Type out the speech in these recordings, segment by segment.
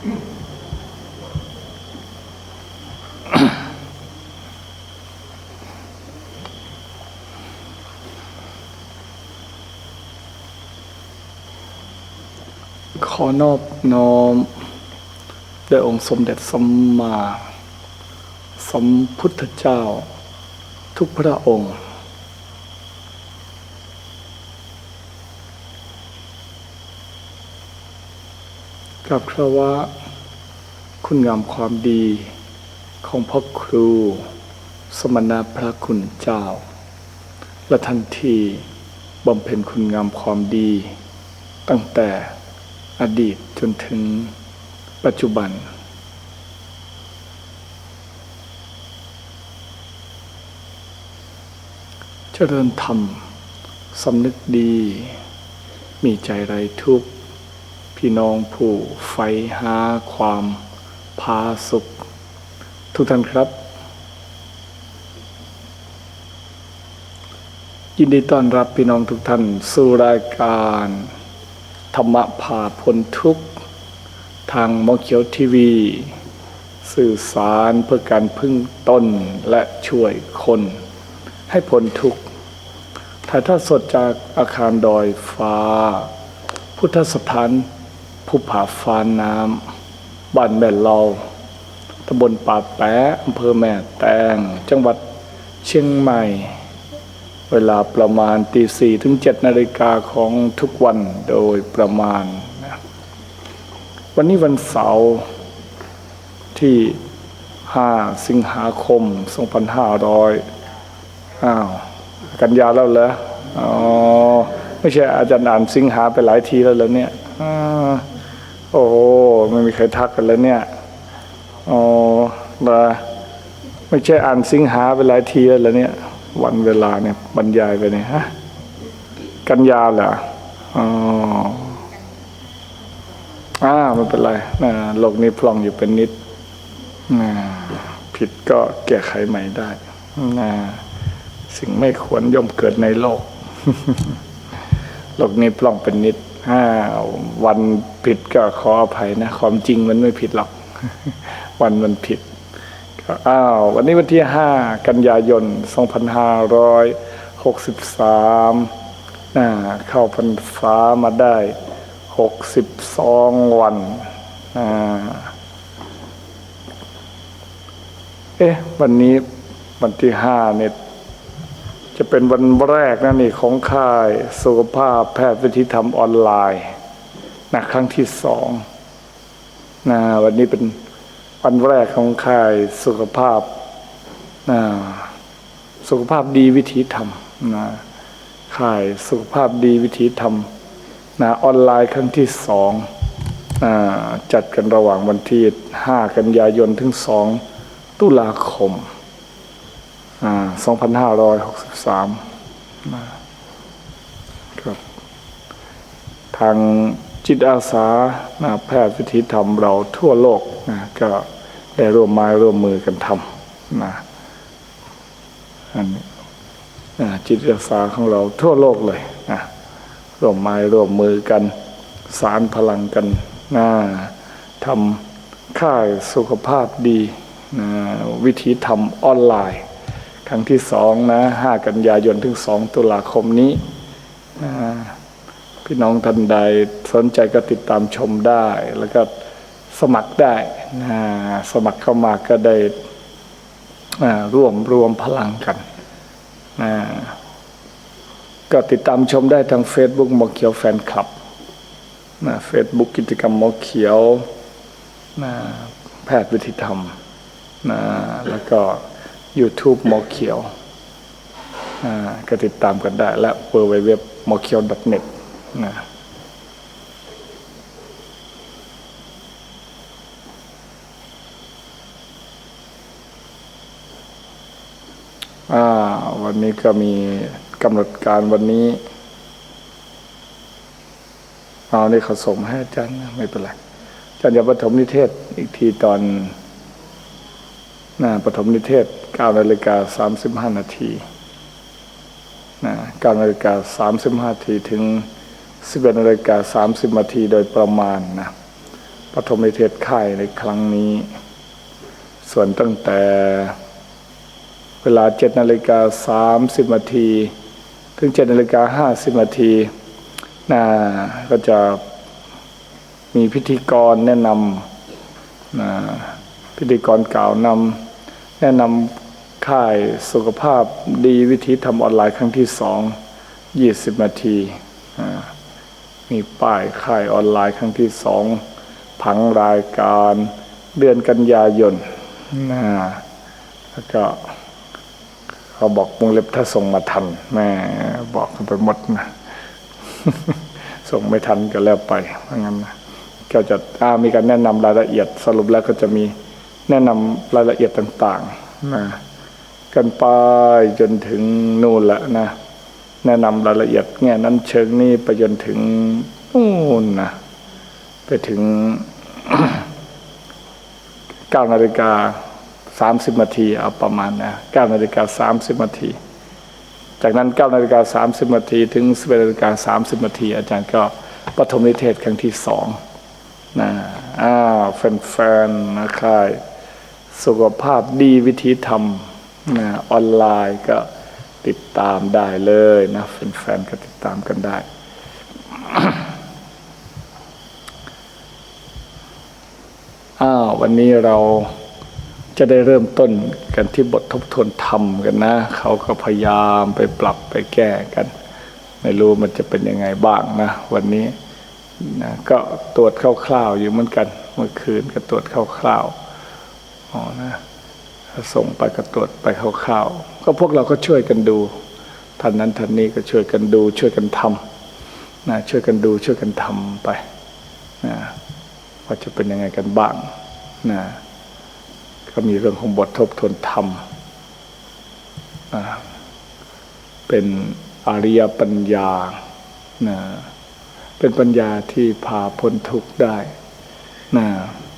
ขอนอบน้อมแด่องค์สมเด็จสัมมาสัมพุทธเจ้า ทุกพระองค์ กับพระว่าคุณงามความดีของพ่อครู สมณพระคุณเจ้า และทันทีบำเพ็ญคุณงามความดี ตั้งแต่อดีตจนถึงปัจจุบัน เจริญธรรมสำนึกดี มีใจไรทุกข์ พี่น้องผู้ใฝ่หาความพาสุข ทุกท่านครับ ยินดีต้อนรับพี่น้องทุกท่านสู่รายการ ธรรมะผ่าพ้นทุกข์ ทางมอเขียวทีวี สื่อสารเพื่อการพึ่งต้นและช่วยคน ให้พ้นทุกข์ถ่ายทอดสดจากอาคารดอยฟ้า พุทธสถาน ภูผาฟ้าน้ำบ้านแม่เลาตำบลป่าแปะอำเภอแม่แตง จังหวัดเชียงใหม่ เวลาประมาณตีสี่ถึงเจ็ดนาฬิกาของทุกวันโดยประมาณ วันนี้วันเสาร์ที่ 5 สิงหาคม 2500 อ้าว กันยาแล้วเหรอ อ๋อ ไม่ใช่อาจารย์อ่านสิงหาไปหลายทีแล้วเหรอเนี่ย ไม่มีใครทักกันแล้วเนี่ยอ๋อมาไม่ใช่อ่านสิงหาไปหลายทีแล้วเหรอเนี่ย วันเวลาเนี่ยบรรยายไปเนี่ยฮะกันยาเหรออ๋ออ่าไม่เป็นไรนะโลกนี้พล่องอยู่เป็นนิดนะผิดก็แก้ไขใหม่ได้นะสิ่งไม่ควรย่อมเกิดในโลก โลกนี้พล่องเป็นนิด วันผิดก็ขออภัยนะ ความจริงมันไม่ผิดหรอก วันมันผิดก็อ้าววันนี้วันที่ห้ากันยายน 2563น่าเข้าพรรษามาได้ 62 วันอ่าเอ๊ะ วันนี้วันที่ห้าเนี่ย จะเป็นวันแรกนะนี่ของค่ายสุขภาพแพทย์วิธีธรรมออนไลน์นะครั้งที่สองนะวันนี้เป็นวันแรกของค่ายสุขภาพนะสุขภาพดีวิธีธรรมนะค่ายสุขภาพดีวิธีธรรมนะออนไลน์ครั้งที่สองนะจัดกันระหว่างวันที่ห้ากันยายนถึงสองตุลาคม อ่า2563นะครับ ทางจิตอาสานะแพทย์วิถีธรรมเราทั่วโลกนะก็ได้ร่วมม้ร่วมมือกันทำนะอันนี้จิตอาสาของเราทั่วโลกเลยนะร่วมไม้ร่วมมือกัน สารพลังกันนะทำค่ายสุขภาพดีนะวิถีธรรมออนไลน์ ครั้งที่สองนะห้ากันยายนถึงสองตุลาคมนี้นะพี่น้องท่านใดสนใจก็ติดตามชมได้ แล้วก็สมัครได้นะสมัครเข้ามาก็ได้ร่วมรวมพลังกันนะก็ติดตามชมได้ทาง Facebook หมอเขียวแฟนคลับนะเฟซบุ๊กกิจกรรมหมอเขียวนะแพทย์วิธีธรรมนะแล้วก็ YouTube หมอเขียวอ่าก็ติดตามกันได้ และ w w w หมอเขียว .net นะอ่าวันนี้ก็มีกำหนดการวันนี้ เอานี่เขาส่งมให้อาจารย์นไม่เป็นไรอาจารย์จะปฐมนิเทศอีกทีตอน นะปฐมนิเทศ9นาฬิกา35 นาทีนะ9นาฬิกา35 นาทีถึง 11นาฬิกา30 นาทีโดยประมาณนะปฐมนิเทศค่ายในครั้งนี้ ส่วนตั้งแต่เวลาเจ็ดนาฬิกาสามสิบนาทีถึงเจ็ดนาฬิกาห้าสิบนาทีนะก็จะมีพิธีกรแนะนำนะพิธีกรกล่าวนำ แนะนำค่ายสุขภาพดีวิธีทำออนไลน์ครั้งที่สองยี่สิบนาที มีป้ายค่ายออนไลน์ครั้งที่สองผังรายการเดือนกันยายนนะแล้วก็เขาบอกวงเล็บถ้าส่งมาทันแม่บอกกันไปหมดนะส่งไม่ทันก็แล้วไปเพราะงั้นนะก็จะมีการแนะนำรายละเอียดสรุปแล้วก็จะมี แนะนำรายละเอียดต่างๆนะกันไปจนถึงนู่นละนะ แนะนำรายละเอียดแง่นั้นเชิงนี้ไปจนถึงนู่นนะไปถึงเก้านาฬิกาสามสิบนาทีเอาประมาณนะเก้านาฬิกาสามสิบนาที จากนั้นเก้านาฬิกาสามสิบนาทีถึงสิบนาฬิกาสามสิบนาทีอาจารย์ก็ปฐมนิเทศครั้งที่สองนะอ้าวแฟนๆนะค่าย สุขภาพดีวิธีทำนะออนไลน์ก็ติดตามได้เลยนะแฟนๆก็ติดตามกันได้ อ้าววันนี้เราจะได้เริ่มต้นกันที่บททบทวนธรรมกันนะ เขาก็พยายามไปปรับไปแก้กัน ไม่รู้มันจะเป็นยังไงบ้างนะ วันนี้นะก็ตรวจคร่าวๆอยู่เหมือนกัน เมื่อคืนก็ตรวจคร่าวๆ อ๋อนะส่งไปก็ตรวจไปคร่าวๆก็พวกเราก็ช่วยกันดูท่านนั้นท่านนี้ก็ช่วยกันดู ช่วยกันทำนะช่วยกันดูช่วยกันทำไปนะว่าจะเป็นยังไงกันบ้างนะก็มีเรื่องของบททบทวนธรรมนะเป็นอริยปัญญานะเป็นปัญญาที่พาพ้นทุกข์ได้นะ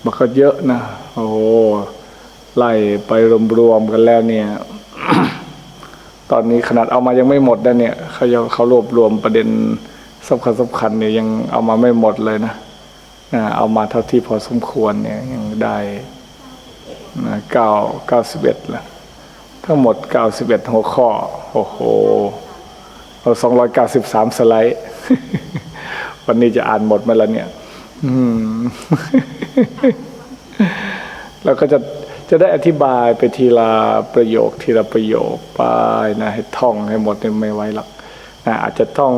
มันก็เยอะนะ โอ้โห ไล่ไปรวมๆกันแล้วเนี่ย ตอนนี้ขนาดเอามายังไม่หมดนะเนี่ยเขายังเขารวบรวมประเด็นสำคัญสำคัญเนี่ยยังเอามาไม่หมดเลยนะนะเอามาเท่าที่พอสมควรเนี่ยยังได้นะเก้าเก้าสิบเอ็ดละทั้งหมดเก้าสิบเอ็ดหัวข้อ โอ้โหเราสองร้อยเก้าสิบสามสไลด์ วันนี้จะอ่านหมดไหมล่ะเนี่ย อืมเราก็จะ จะได้อธิบายไปทีละประโยคทีละประโยคไปนะให้ท่องให้หมดเนี่ยไม่ไหวหรอกนะอาจจะท่อง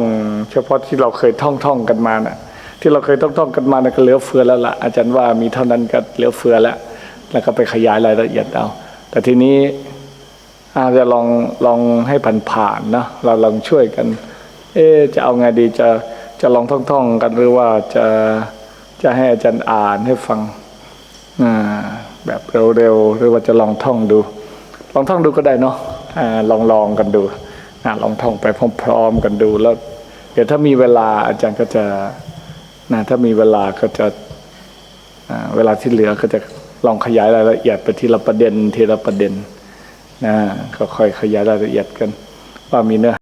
เฉพาะที่เราเคยท่องท่องกันมานะที่เราเคยท่องท่องกันมานะก็เหลือเฟือแล้วล่ะอาจารย์ว่ามีเท่านั้นก็เหลือเฟือแล้วแล้วก็ไปขยายรายละเอียดเอาแต่ทีนี้อาจจะลองลองให้ผ่านผ่านๆนะเราลองช่วยกัน เอ๊จะเอาไงดีจะจะลองท่องท่องๆกันหรือว่าจะจะให้อาจารย์อ่านให้ฟังอ่า แบบเร็วๆหรือว่าจะลองท่องดู ลองท่องดูก็ได้เนาะอ่าลองลองกันดูอลองท่องไปพร้อมๆกันดูแล้ว เดี๋ยวถ้ามีเวลาอาจารย์ก็จะนะถ้ามีเวลาก็จะเวลาที่เหลือก็จะลองขยายรายละเอียดไปทีละประเด็นทีละประเด็นนะก็ค่อยขยายรายละเอียดกันว่ามีเนื้อ